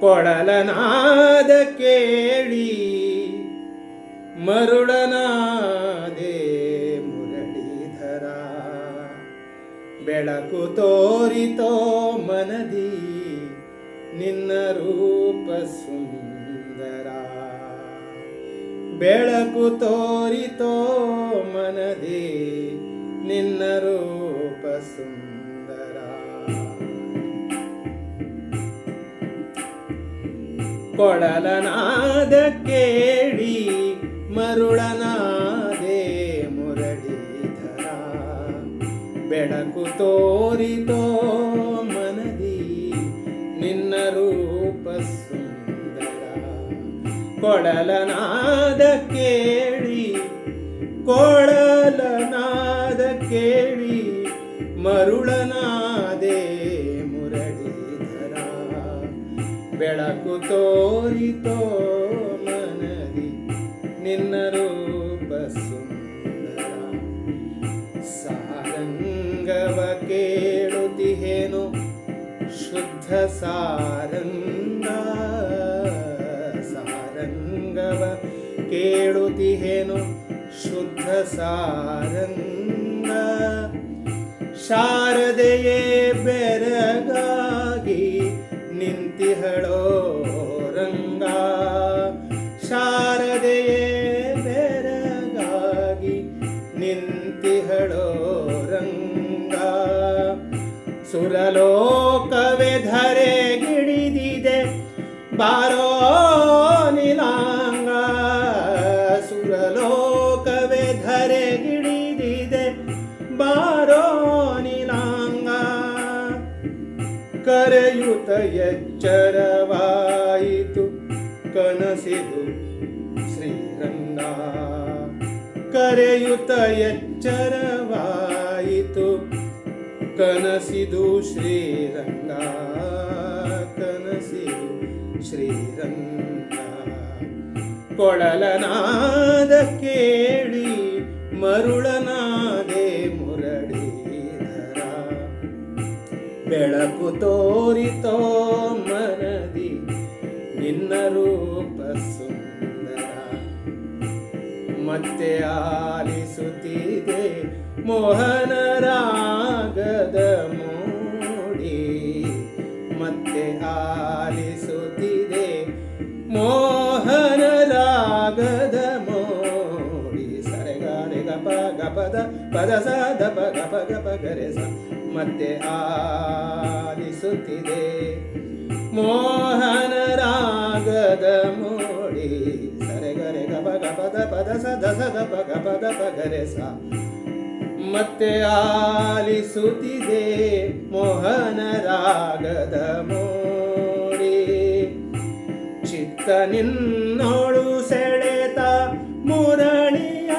ಕೊಳಲನಾದ ಕೇಳಿ, ಮರುಳನಾದೆ ಮುರಳೀಧರ. ಬೆಳಕು ತೋರಿತೋ ಮನದಿ, ನಿನ್ನ ರೂಪ ಸುಂದರ. ಬೆಳಕು ತೋರಿತೋ ಮನದಿ, ನಿನ್ನ ರೂಪ ಸುಂದರ. ಕೊಳಲನಾದ ಕೇಳಿ ಮರುಳನಾದೆ ಮುರಳೀಧರ. ಬೆಳಕು ತೋರಿತೋ ಮನದಿ ನಿನ್ನ ರೂಪ ಸುಂದರ. ಕೊಡಲನಾದ ಕೇಳಿ ಕೊಳಲನಾದ ಕೇಳಿ ಮರುಳನಾದೆ ಬೆಳಕು ತೋರಿತೋ ಮನದಿ, ನಿನ್ನ ರೂಪ ಸುಂದರ. ಸಾರಂಗವ ಕೇಳುತ್ತಿಹೇನು, ಶುದ್ಧ ಸಾರಂಗ. ಸಾರಂಗವ ಕೇಳುತ್ತಿಹೇನು, ಶುದ್ಧ ಸಾರಂಗ. ಶಾರದೆಯೇ ಬೆರಗಾಗಿ ನಿಂತಿಹಳೋ ರಂಗ. ಶಾರದೆಯೇ ಬೆರಗಾಗಿ ನಿಂತಿಹಳೋ ರಂಗ. ಸುರಲೋಕವೇ ಧರೆಗಿಡಿದಿದೆ ಬಾರೋ ನಿಲಾಂಗ. ಸುರಲೋಕವೇ ಧರೆಗಿಡಿದಿದೆ ಬಾರೋ ನಿಲಾಂಗ. ಕರೆಯುತ ಎಚ್ಚರವಾಯಿತು ಕನಸಿದು ಶ್ರೀರಂಗ. ಕರೆಯುತ ಎಚ್ಚರವಾಯಿತು. ಕನಸಿದು ಶ್ರೀರಂಗ. ಕನಸಿದು ಶ್ರೀರಂಗ. ಕೊಳಲನಾದ ಕೇಳಿ, ಮರುಳನಾದೆ ಮುರಳೀಧರ. ಬೆಳಕು ತೋರಿತೋ ನಿನ್ನ ರೂಪ ಸುಂದರ. ಮತ್ತೆ ಆಲಿಸುತ್ತಿದೆ ಮೋಹನ ರಾಗದ ಮೂಡಿ. ಮತ್ತೆ ಆಲಿಸುತ್ತಿದೆ ಮೋಹನ ರಾಗದ ಮೋಡಿ. ಸರೆಗಾರೆ ಗಪ, ಗಪದ, ಪದ, ಸ, ದಪ, ಗಪ ಗಪ, ಗರೆ, ಸ. ಮತ್ತೆ ಆಲಿಸುತ್ತಿದೆ ಮೋಹನ ಪದ ಸ ದಸ ದಪ ಗಪ ದಪ ಗರೆ ಸ ಮತ್ತೆ ಆಲಿಸುತ್ತಿದೆ ಮೋಹನ ರಾಗದ ಮೋಡಿ. ಚಿತ್ತ ನಿನ್ನೋಳು ಸೆಳೆತ ಮುರಳಿಯ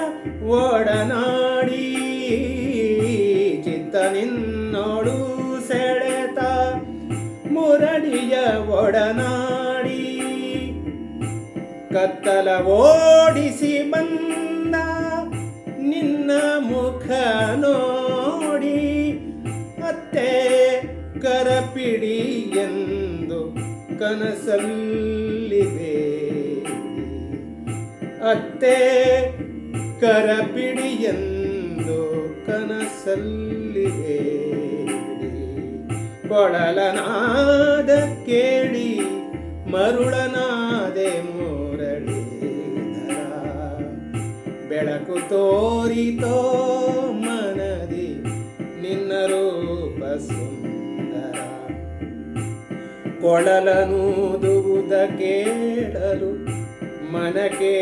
ಒಡನಾಡಿ. ಚಿತ್ತ ನಿನ್ನೋಳು ಸೆಳೆತ ಮುರಳಿಯ ಒಡನಾಡಿ ಕತ್ತಲ ಓಡಿಸಿ ಬಂದ ನಿನ್ನ ಮುಖ ನೋಡಿ, ಅತ್ತೆ ಕರಪಿಡಿ ಎಂದು ಕನಸಲ್ಲಿದೆ. ಅತ್ತೆ ಕರಪಿಡಿ ಎಂದು ಕನಸಲ್ಲಿದೆ. ಕೊಳಲನಾದ ಕೇಳಿ ಮರುಳನಾದೆ ತೋರಿತೋ ಮನದಿ ನಿನ್ನ ರೂಪ ಸುಂದರ. ಕೊಳಲನೂದುವುದ ಕೇಳಲು ಮನಕ್ಕೆ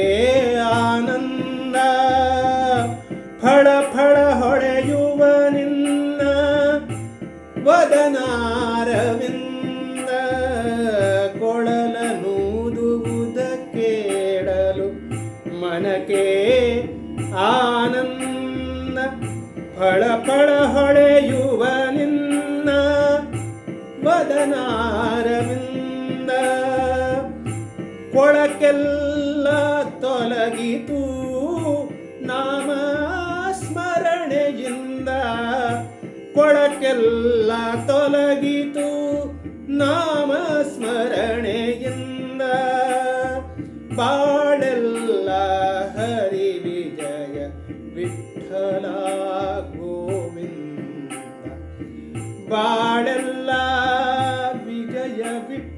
ಆನಂದ. ಫಳ ಫಳ ಹೊಳೆಯುವ ನಿನ್ನ ವದನಾರವಿಂದ ಆನಂದ ಫಳ ಫಳ ಹೊಳೆಯುವ ನಿನ್ನ ವದನಾರವಿಂದ ಕೊಳಕೆಲ್ಲ ತೊಲಗಿತು ನಾಮ ಸ್ಮರಣೆಯಿಂದ ಕೊಳಕೆಲ್ಲ ತೊಲಗಿತು ನಾಮ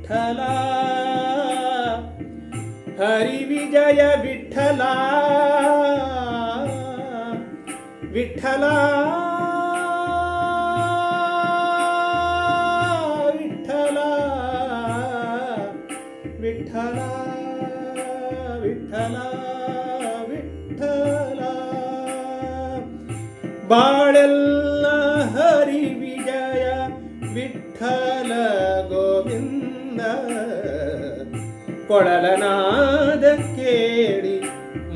विठ्ठला हरिविजय विठ्ठला विठ्ठला विठ्ठला विठ्ठला विठ्ठला विठ्ठला बाळल ಕೊಳಲನಾದ ಕೇಳಿ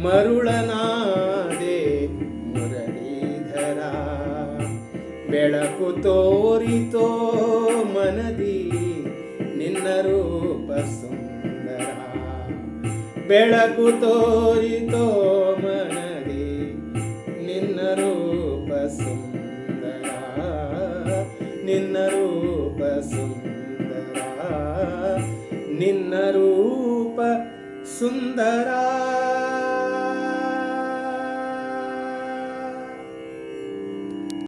ಮರುಳನಾದೆ ಮುರಳೀಧರ. ಬೆಳಕು ತೋರಿತೋ ಮನದಿ ನಿನ್ನ ರೂಪ ಸುಂದರ. ಬೆಳಕು ತೋರಿತೋ ಮನದಿ ನಿನ್ನ ರೂಪ ಸುಂದರ. ನಿನ್ನ ರೂಪ ಸುಂದರ. ನಿನ್ನ ರೂಪ ಸುಂದರ.